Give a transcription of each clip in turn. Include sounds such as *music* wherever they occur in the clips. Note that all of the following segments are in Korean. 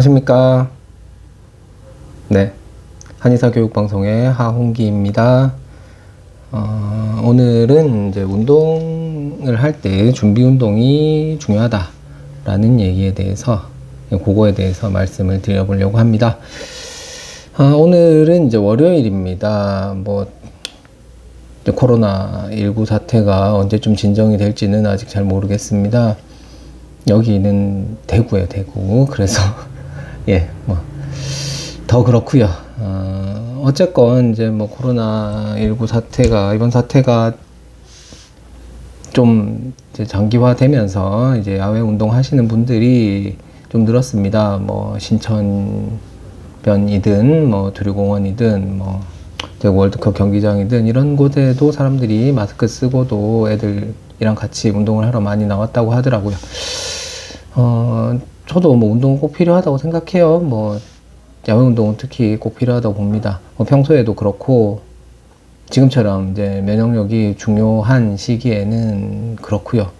안녕하십니까. 네. 한의사 교육방송의 하홍기입니다. 어, 오늘은 이제 운동을 할 때 준비 운동이 중요하다라는 얘기에 대해서, 그거에 대해서 말씀을 드려보려고 합니다. 아, 오늘은 이제 월요일입니다. 뭐, 이제 코로나19 사태가 언제쯤 진정이 될지는 아직 잘 모르겠습니다. 여기는 대구에 대구. 그래서, 예, 뭐, 더 그렇고요 어, 어쨌건 이제 뭐 코로나19 사태가, 이번 사태가 좀 이제 장기화되면서 이제 야외 운동 하시는 분들이 좀 늘었습니다. 뭐 신천변이든 뭐 두류공원이든 뭐 월드컵 경기장이든 이런 곳에도 사람들이 마스크 쓰고도 애들이랑 같이 운동을 하러 많이 나왔다고 하더라고요. 어, 저도 뭐 운동은 꼭 필요하다고 생각해요. 뭐 야외 운동은 특히 꼭 필요하다고 봅니다. 뭐 평소에도 그렇고 지금처럼 이제 면역력이 중요한 시기에는 그렇고요.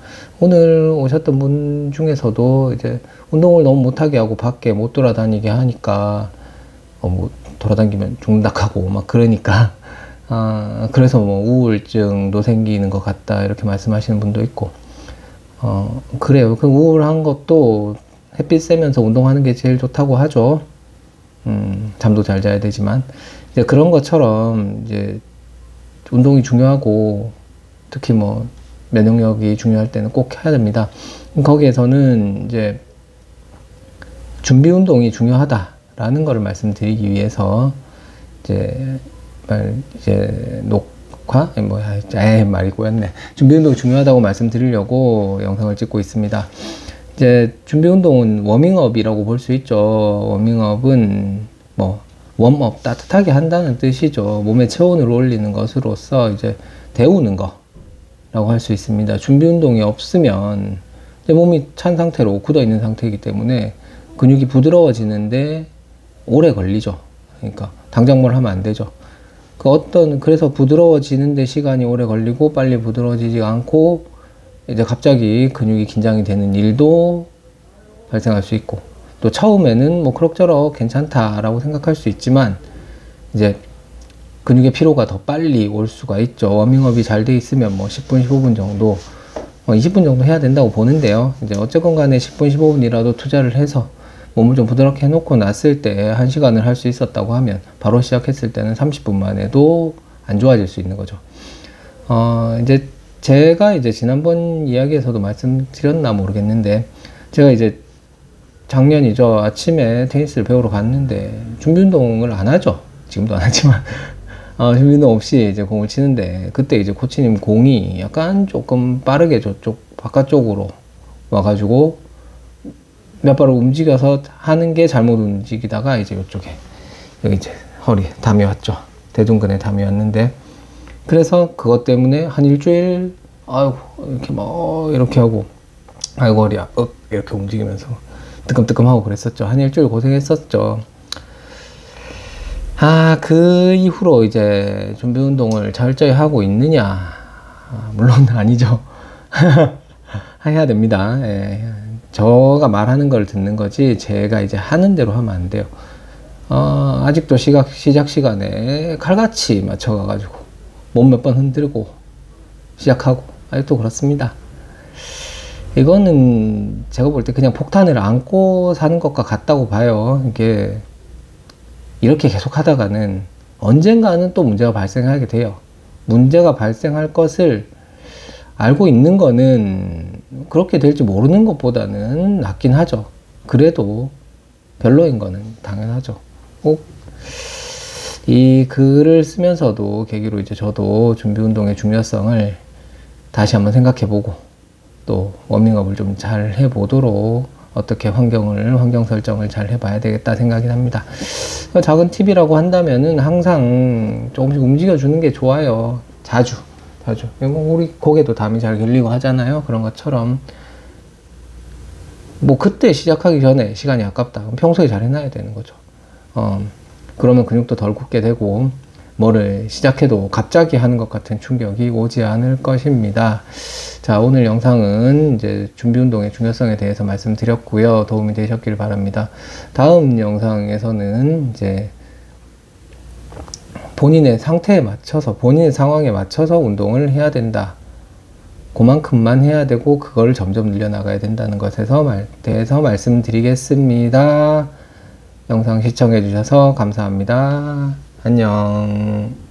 오늘 오셨던 분 중에서도 이제 운동을 너무 못하게 하고 밖에 못 돌아다니게 하니까 어 뭐 돌아다니면 죽는다 하고 막 그러니까 *laughs* 아 그래서 뭐 우울증도 생기는 것 같다 이렇게 말씀하시는 분도 있고 어 그래요. 그 우울한 것도 햇빛 쐬면서 운동하는 게 제일 좋다고 하죠. 음 잠도 잘 자야 되지만 이제 그런 것처럼 이제 운동이 중요하고 특히 뭐 면역력이 중요할 때는 꼭 해야 됩니다. 거기에서는 이제 준비 운동이 중요하다라는 것을 말씀드리기 위해서 이제 말 이제 녹화 뭐야 에 말이 꼬였네. 준비 운동이 중요하다고 말씀드리려고 영상을 찍고 있습니다. 이제 준비 운동은 워밍업이라고 볼 수 있죠. 워밍업은 뭐 웜업 따뜻하게 한다는 뜻이죠. 몸의 체온을 올리는 것으로서 이제 데우는 거라고 할 수 있습니다. 준비 운동이 없으면 이제 몸이 찬 상태로 굳어 있는 상태이기 때문에 근육이 부드러워지는데 오래 걸리죠. 그러니까 당장 뭘 하면 안 되죠. 그 어떤 그래서 부드러워지는데 시간이 오래 걸리고 빨리 부드러워지지 않고 이제 갑자기 근육이 긴장이 되는 일도 발생할 수 있고 또 처음에는 뭐 그럭저럭 괜찮다라고 생각할 수 있지만 이제 근육의 피로가 더 빨리 올 수가 있죠. 워밍업이 잘 돼 있으면 뭐 10분, 15분 정도, 뭐 20분 정도 해야 된다고 보는데요. 이제 어쨌건 간에 10분, 15분이라도 투자를 해서 몸을 좀 부드럽게 해놓고 났을 때 1시간을 할 수 있었다고 하면 바로 시작했을 때는 30분만 해도 안 좋아질 수 있는 거죠. 어, 이제 제가 이제 지난번 이야기에서도 말씀드렸나 모르겠는데 제가 이제 작년이죠. 아침에 테니스를 배우러 갔는데 준비 운동을 안 하죠. 지금도 안 하지만 *laughs* 어, 준비 운동 없이 이제 공을 치는데 그때 이제 코치님 공이 약간 조금 빠르게 저쪽 바깥쪽으로 와가지고 몇 발을 움직여서 하는 게 잘못 움직이다가 이제 이쪽에 여기 이제 허리 담이 왔죠. 대둔근에 담이 왔는데 그래서 그것 때문에 한 일주일 아이고 이렇게 막 이렇게 하고 아이고 허리야 업 이렇게 움직이면서 뜨끔뜨끔하고 그랬었죠. 한 일주일 고생했었죠. 아, 그 이후로 이제 준비 운동을 철저히 하고 있느냐? 아, 물론 *laughs* 아니죠. *laughs* 해야 됩니다. 예. 저가 말하는 걸 듣는 거지, 제가 이제 하는 대로 하면 안 돼요. 어, 아직도 시각, 시작 시간에 칼같이 맞춰가가지고, 몸 몇 번 흔들고, 시작하고, 아직도 그렇습니다. 이거는 제가 볼 때 그냥 폭탄을 안고 사는 것과 같다고 봐요. 이게 이렇게 계속 하다가는 언젠가는 또 문제가 발생하게 돼요. 문제가 발생할 것을 알고 있는 거는 그렇게 될지 모르는 것보다는 낫긴 하죠. 그래도 별로인 거는 당연하죠. 꼭 이 글을 쓰면서도 계기로 이제 저도 준비 운동의 중요성을 다시 한번 생각해 보고 또 워밍업을 좀 잘 해보도록 어떻게 환경을 환경 설정을 잘 해봐야 되겠다 생각이 납니다. 작은 팁이라고 한다면은 항상 조금씩 움직여 주는 게 좋아요. 자주 자주. 뭐 우리 고개도 담이 잘 결리고 하잖아요. 그런 것처럼 뭐 그때 시작하기 전에 시간이 아깝다. 평소에 잘 해놔야 되는 거죠. 어, 그러면 근육도 덜 굳게 되고 뭐를 시작해도 갑자기 하는 것 같은 충격이 오지 않을 것입니다. 자, 오늘 영상은 이제 준비 운동의 중요성에 대해서 말씀드렸고요. 도움이 되셨길 바랍니다. 다음 영상에서는 이제 본인의 상태에 맞춰서 본인의 상황에 맞춰서 운동을 해야 된다. 그만큼만 해야 되고 그걸 점점 늘려나가야 된다는 것에서 말, 대해서 말씀드리겠습니다. 영상 시청해 주셔서 감사합니다. 안녕.